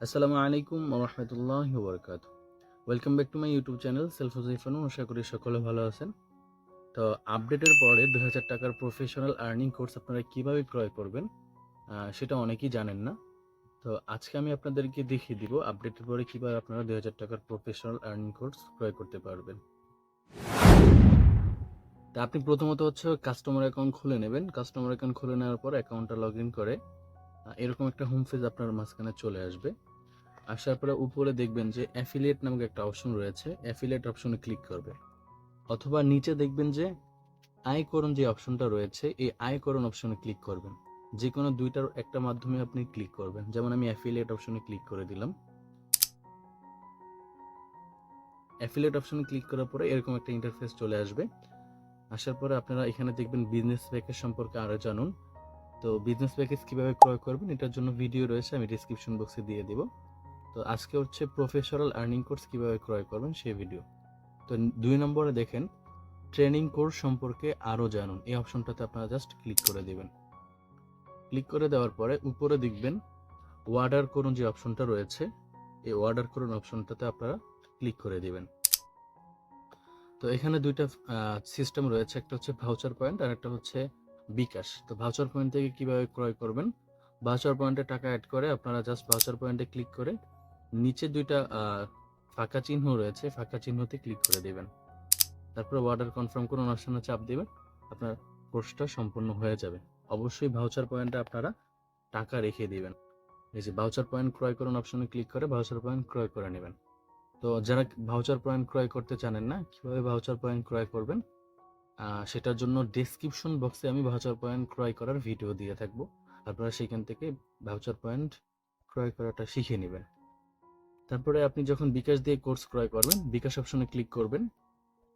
আসসালামু আলাইকুম রহমতুল্লাহ বরকাত welcome back to my YouTube channel self হুজাইফানু আশা করি সকলে ভালো আছেন। তো আপডেটের পরে দু হাজার টাকার প্রফেশনাল আর্নিং কোর্স আপনারা কীভাবে ক্রয় করবেন সেটা অনেকেই জানেন না। তো আজকে আমি আপনাদেরকে দেখিয়ে দিব আপডেটের পরে কীভাবে আপনারা দু হাজার টাকার প্রফেশনাল আর্নিং কোর্স ক্রয় করতে পারবেন। তা আপনি প্রথমত হচ্ছে কাস্টমার অ্যাকাউন্ট খুলে নেবেন। কাস্টমার অ্যাকাউন্ট খুলে নেওয়ার পর অ্যাকাউন্টটা লগ ইন করে এরকম একটা হোম পেজ আপনার মাঝখানে চলে আসবে। আসার পরে উপরে দেখবেন যে অ্যাফিলিয়েট নামক একটা অপশন রয়েছে। অ্যাফিলিয়েট অপশনে ক্লিক করবে। অথবা নিচে দেখবেন যে আয়করণ যে অপশনটা রয়েছে, এই আয়করণ অপশনে ক্লিক করবেন। যে কোনো দুইটার একটা মাধ্যমে আপনি ক্লিক করবেন। যেমন আমি অ্যাফিলিয়েট অপশনে ক্লিক করে দিলাম। অ্যাফিলিয়েট অপশনে ক্লিক করার পরে এরকম একটা ইন্টারফেস চলে আসবে। আসার পরে আপনারা এখানে দেখবেন বিজনেস প্যাকেজ সম্পর্কে আরও জানুন। তো বিজনেস প্যাকেজ কীভাবে ক্রয় করবেন, এটার জন্য ভিডিও রয়েছে, আমি ডিসক্রিপশন বক্সে দিয়ে দিব। তো আজকে হচ্ছে প্রফেশনাল আর্নিং কোর্স কীভাবে ক্রয় করবেন সেই ভিডিও তো দুই নম্বরে দেখেন ট্রেনিং কোর্স সম্পর্কে আরও জানুন। এই অপশনটাতে আপনারা জাস্ট ক্লিক করে দিবেন। ক্লিক করে দেওয়ার পরে উপরে দেখবেন অর্ডার করুন যে অপশনটা রয়েছে, এই অর্ডার করুন অপশনটাতে আপনারা ক্লিক করে দিবেন। তো এখানে দুইটা সিস্টেম রয়েছে, একটা হচ্ছে ভাউচার পয়েন্ট আর একটা হচ্ছে বিকাশ। তো ভাউচার পয়েন্ট থেকে কীভাবে ক্রয় করবেন? ভাউচার পয়েন্টে টাকা অ্যাড করে আপনারা জাস্ট ভাউচার পয়েন্টে ক্লিক করে নিচে দুইটা ফাঁকা চিহ্ন রয়েছে, ফাঁকা চিহ্নতে ক্লিক করে দেবেন। তারপরে অর্ডার কনফার্ম করুন অপশনে চাপ দেবেন, আপনার কোর্সটা সম্পূর্ণ হয়ে যাবে। অবশ্যই ভাউচার পয়েন্টে আপনারা টাকা রেখে দিবেন। এই যে ভাউচার পয়েন্ট ক্রয় করুন অপশনে ক্লিক করে ভাউচার পয়েন্ট ক্রয় করে নেবেন। তো যারা ভাউচার পয়েন্ট ক্রয় করতে জানেন না, কীভাবে ভাউচার পয়েন্ট ক্রয় করবেন? সেটার জন্য ডেসক্রিপশন বক্সে আমি ভাউচার পয়েন্ট ক্রয় করার ভিডিও দিয়ে থাকব। আপনারা সেখান থেকে ভাউচার পয়েন্ট ক্রয় করাটা শিখে নেবেন। তারপরে আপনি যখন বিকাশ দিয়ে কোর্স ক্রয় করবেন, বিকাশ অপশনে ক্লিক করবেন।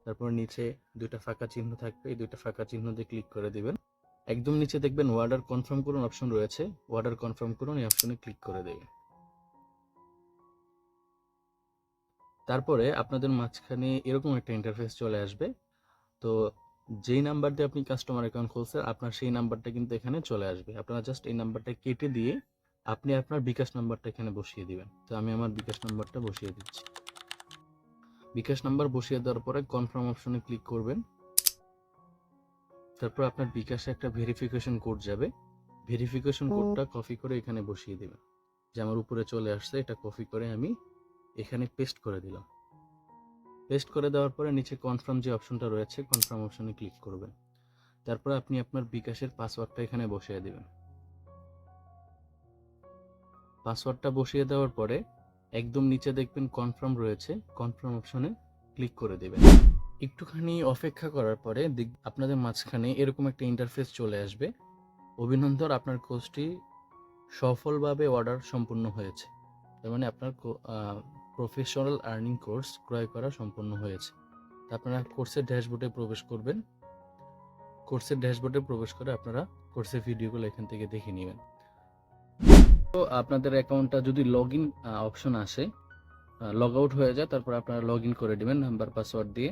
তারপর নিচে দুইটা ফাঁকা চিহ্ন থাকবে, এই দুইটা ফাঁকা চিহ্ন দিয়ে ক্লিক করে দিবেন। একদম নিচে দেখবেন অর্ডার কনফার্ম করুন অপশন রয়েছে অর্ডার কনফার্ম করুন, এই অপশনে ক্লিক করে দেবেন। তারপরে আপনাদের মাঝখানে এরকম একটা ইন্টারফেস চলে আসবে। তো যেই নাম্বার দিয়ে আপনি কাস্টমার অ্যাকাউন্ট খুলছেন আপনার সেই নাম্বারটা কিন্তু এখানে চলে আসবে। আপনারা জাস্ট এই নাম্বারটা কেটে দিয়ে আপনি আপনার বিকাশ নাম্বারটা এখানে বসিয়ে দিবেন। তো আমি আমার বিকাশ নাম্বারটা বসিয়ে দিচ্ছি। বিকাশ নাম্বার বসিয়ে দেওয়ার পরে কনফার্ম অপশনে ক্লিক করবেন। তারপর আপনার বিকাশে একটা ভেরিফিকেশন কোড যাবে। ভেরিফিকেশন কোডটা কপি করে এখানে বসিয়ে দিবেন। যে আমার উপরে চলে আসছে এটা কপি করে আমি এখানে পেস্ট করে দিলাম। পেস্ট করে দেওয়ার পরে নিচে কনফার্ম যে অপশনটা রয়েছে কনফার্ম অপশনে ক্লিক করবেন। তারপর আপনি আপনার বিকাশের পাসওয়ার্ডটা এখানে বসিয়ে দেবেন। পাসওয়ার্ডটা বসিয়ে দেওয়ার পরে একদম নিচে দেখবেন কনফার্ম রয়েছে কনফার্ম অপশনে ক্লিক করে দেবেন। একটুখানি অপেক্ষা করার পরে আপনাদের মাঝখানে এরকম একটা ইন্টারফেস চলে আসবে। অভিনন্দন, আপনার কোর্সটি সফলভাবে অর্ডার সম্পূর্ণ হয়েছে। তার মানে আপনার প্রফেশনাল আর্নিং কোর্স ক্রয় করা সম্পন্ন হয়েছে। আপনারা কোর্সের ড্যাশবোর্ডে প্রবেশ করবেন। কোর্সের ড্যাশবোর্ডে প্রবেশ করে আপনারা কোর্সের ভিডিওগুলো এখান থেকে দেখে নেবেন। তো আপনাদের অ্যাকাউন্টটা যদি লগ ইন অপশন আসে লগ আউট হয়ে যায়, তারপর আপনারা লগ ইন করে দেবেন নাম্বার পাসওয়ার্ড দিয়ে।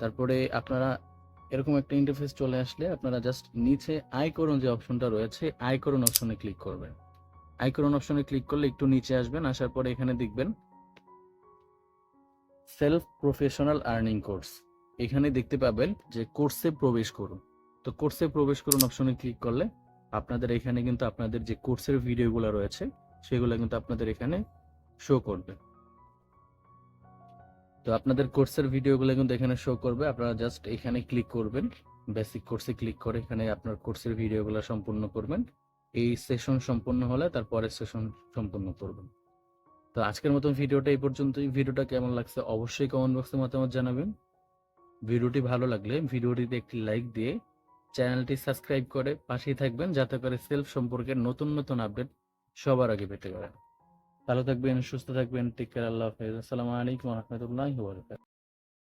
তারপরে আপনারা এরকম একটা ইন্টারফেস চলে আসলে আপনারা জাস্ট নিচে আয় করুন যে অপশনটা রয়েছে আয় করুন অপশনে ক্লিক করবেন। আয় করুন অপশনে ক্লিক করলে একটু নিচে আসবেন, আসার পরে এখানে দেখবেন সেলফ প্রফেশনাল আর্নিং কোর্স এখানে দেখতে পাবেন যে কোর্সে প্রবেশ করুন। তো কোর্সে প্রবেশ করুন অপশনে ক্লিক করলে আপনাদের এখানে কিন্তু আপনাদের যে কোর্সের ভিডিওগুলো রয়েছে, সেগুলো কিন্তু আপনাদের এখানে শো করবে। তো আপনাদের কোর্সের ভিডিওগুলো কিন্তু এখানে শো করবে। আপনারা জাস্ট এখানে ক্লিক করবেন। বেসিক কোর্সে ক্লিক করে এখানে আপনার কোর্সের ভিডিওগুলো সম্পূর্ণ করবেন। এই সেশন সম্পূর্ণ হলে তারপরের সেশন সম্পূর্ণ করবেন। তো আজকের মতন ভিডিওটা এই পর্যন্তই। ভিডিওটা কেমন লাগছে অবশ্যই কমেন্ট বক্সে মতামত জানাবেন। ভিডিওটি ভালো লাগলে ভিডিওটিতে একটি লাইক দিয়ে চ্যানেলটি সাবস্ক্রাইব করে পাশেই থাকবেন, যাতে করে সেলফ সম্পর্কে নতুন নতুন আপডেট সবার আগে পেতে পারেন। ভালো থাকবেন, সুস্থ থাকবেন টেক কেয়ার আল্লাহ হাফেজ। আসসালামু আলাইকুম রহমতুল্লাহ